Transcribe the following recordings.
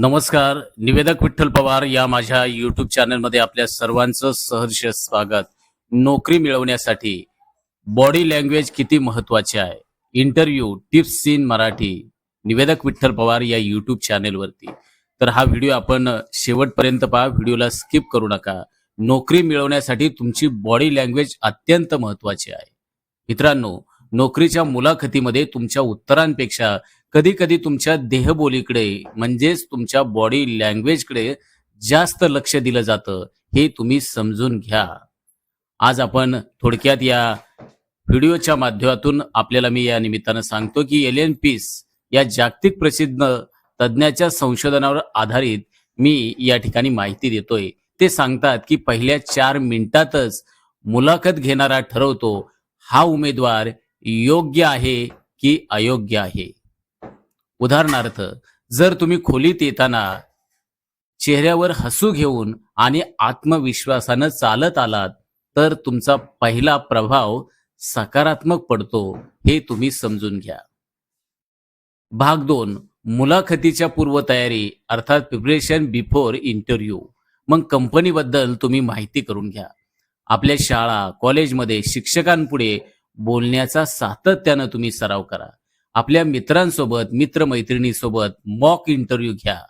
नमस्कार निवेदक विठ्ठल पवार या माझ्या युट्यूब चॅनलमध्ये आपल्या सर्वांचं सहर्ष स्वागत. नोकरी मिळवण्यासाठी बॉडी लँग्वेज किती महत्वाची आहे? इंटरव्ह्यू टिप्स इन मराठी निवेदक विठ्ठल पवार या युट्यूब चॅनेलवरती तर हा व्हिडिओ आपण शेवटपर्यंत पहा व्हिडिओला स्किप करू नका. नोकरी मिळवण्यासाठी तुमची बॉडी लँग्वेज अत्यंत महत्वाची आहे. मित्रांनो नोकरीच्या मुलाखतीमध्ये तुमच्या उत्तरांपेक्षा कधी कधी तुमच्या देहबोलीकडे म्हणजेच तुमच्या बॉडी लँग्वेजकडे जास्त लक्ष दिलं जातं हे तुम्ही समजून घ्या. आज आपण थोडक्यात या व्हिडिओच्या माध्यमातून आपल्याला मी या निमित्तानं सांगतो की एलियन पीस या जागतिक प्रसिद्ध तज्ज्ञाच्या संशोधनावर आधारित मी या ठिकाणी माहिती देतोय. ते सांगतात की पहिल्या चार मिनिटातच मुलाखत घेणारा ठरवतो हा उमेदवार योग्य आहे की अयोग्य आहे? उदाहरणार्थ जर तुम्ही खोलीत येताना चेहऱ्यावर हसू घेऊन आणि आत्मविश्वासानं चालत आलात तर तुमचा पहिला प्रभाव सकारात्मक पडतो हे तुम्ही समजून घ्या. भाग दोन मुलाखतीच्या पूर्वतयारी अर्थात प्रिपरेशन बिफोर इंटरव्ह्यू. मग कंपनीबद्दल तुम्ही माहिती करून घ्या. आपल्या शाळा कॉलेजमध्ये शिक्षकांपुढे बोलण्याचा सातत्यानं तुम्ही सराव करा. आपल्या मित्रांसोबत मित्रमैत्रिणीसोबत मॉक इंटरव्ह्यू घ्या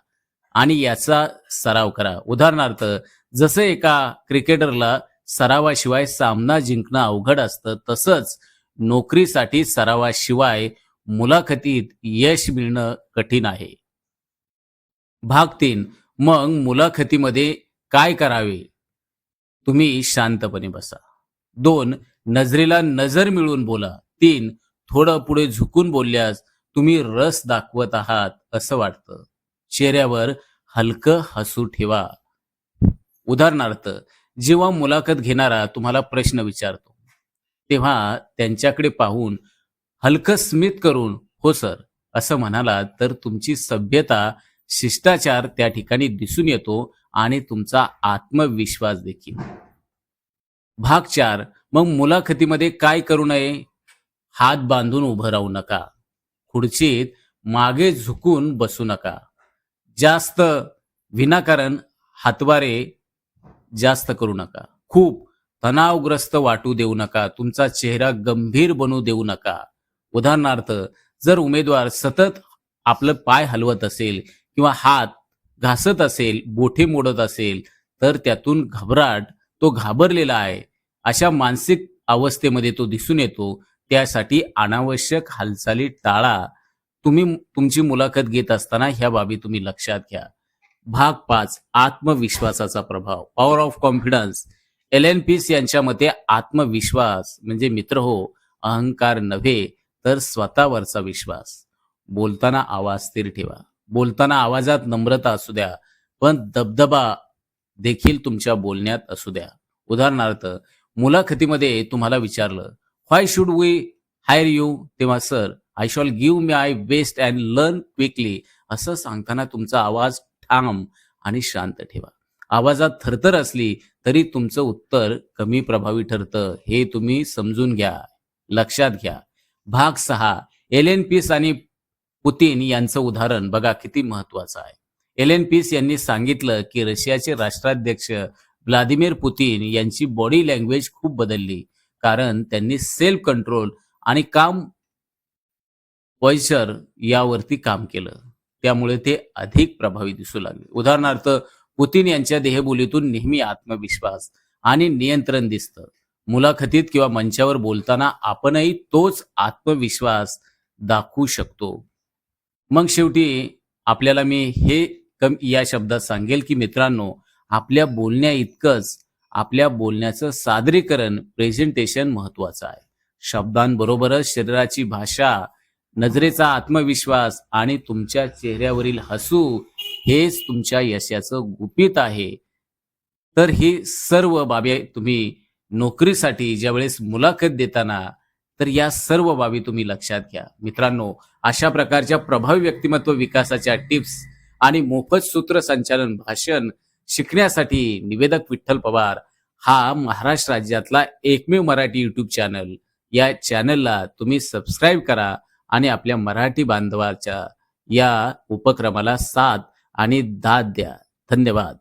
आणि याचा सराव करा. उदाहरणार्थ जसं एका क्रिकेटरला सरावाशिवाय सामना जिंकणं अवघड असतं तसंच नोकरीसाठी सरावाशिवाय मुलाखतीत यश मिळणं कठीण आहे. भाग तीन. मग मुलाखतीमध्ये काय करावे? तुम्ही शांतपणे बसा. दोन. नजरेला नजर मिळून बोला. तीन. थोडं पुढे झुकून बोलल्यास तुम्ही रस दाखवत आहात असं वाटतं. चेहऱ्यावर हलकं हसू ठेवा. उदाहरणार्थ जेव्हा मुलाखत घेणारा तुम्हाला प्रश्न विचारतो तेव्हा त्यांच्याकडे पाहून हलकं स्मित करून हो सर असं म्हणाला तर तुमची सभ्यता शिष्टाचार त्या ठिकाणी दिसून येतो आणि तुमचा आत्मविश्वास देखील. भाग चार मग मुलाखतीमध्ये काय करू नये? हात बांधून उभं राहू नका. खुर्चीत मागे झुकून बसू नका. जास्त विनाकारण हातवारे जास्त करू नका. खूप तणावग्रस्त वाटू देऊ नका. तुमचा चेहरा गंभीर बनू देऊ नका. उदाहरणार्थ जर उमेदवार सतत आपलं पाय हलवत असेल किंवा हात घासत असेल बोठे मोडत असेल तर त्यातून घबराट तो घाबरलेला आहे. अशा मानसिक अवस्थेमध्ये तो दिसून येतो. त्यासाठी अनावश्यक हालचाली टाळा. तुम्ही तुमची मुलाखत घेत असताना ह्या बाबी तुम्ही लक्षात घ्या. भाग पाच आत्मविश्वासाचा प्रभाव. Power of confidence Allan Pease यांच्या मते आत्मविश्वास म्हणजे मित्र हो अहंकार नव्हे तर स्वतःवरचा विश्वास. बोलताना आवाज स्थिर ठेवा. बोलताना आवाजात नम्रता असू द्या पण दबदबा देखील तुमच्या बोलण्यात असू द्या. उदाहरणार्थ मुलाखतीमध्ये तुम्हाला विचारलं why should we hire you तेव्हा sir I shall give me I best and learn quickly असं सांगताना तुमचा आवाज ठाम आणि शांत ठेवा. आवाजात थरथर असली तरी तुमचं उत्तर कमी प्रभावी ठरतं. हे तुम्ही समजून घ्या. लक्षात घ्या. भाग सहा. एल एन पीस आणि पुतीन यांचं उदाहरण बघा किती महत्वाचं आहे. एल एन पीस यांनी सांगितलं की रशियाचे राष्ट्राध्यक्ष व्लादिमीर पुतीन यांची बॉडी लँग्वेज खूप बदलली. कारण त्यांनी सेल्फ कंट्रोल आणि काम वैशर यावरती काम केलं. त्यामुळे ते अधिक प्रभावी दिसू लागले. उदाहरणार्थ पुतीन यांच्या देहबोलीतून नेहमी आत्मविश्वास आणि नियंत्रण दिसतं. मुलाखतीत किंवा मंचावर बोलताना आपणही तोच आत्मविश्वास दाखवू शकतो. मग शेवटी आपल्याला मी हे कम या शब्दात सांगेल की मित्रांनो आपल्या बोलण्या इतकंच आपल्या बोलण्याचं सादरीकरण प्रेझेंटेशन महत्वाचं आहे. शब्दांबरोबरच शरीराची भाषा नजरेचा आत्मविश्वास आणि तुमच्या चेहऱ्यावरील हसू हेच तुमच्या यशाचं गुपित आहे. तर ही सर्व बाबी तुम्ही नोकरीसाठी ज्यावेळेस मुलाखत देताना तर या सर्व बाबी तुम्ही लक्षात घ्या. मित्रांनो अशा प्रकारच्या प्रभावी व्यक्तिमत्व विकासाच्या टिप्स आणि मोफत सूत्रसंचालन भाषण शिकण्यासाठी निवेदक विठ्ठल पवार हा महाराष्ट्र राज्यातला एकमेव मराठी युट्यूब चॅनल या चॅनलला तुम्ही सबस्क्राईब करा आणि आपल्या मराठी बांधवाच्या या उपक्रमाला साथ आणि दाद द्या. धन्यवाद.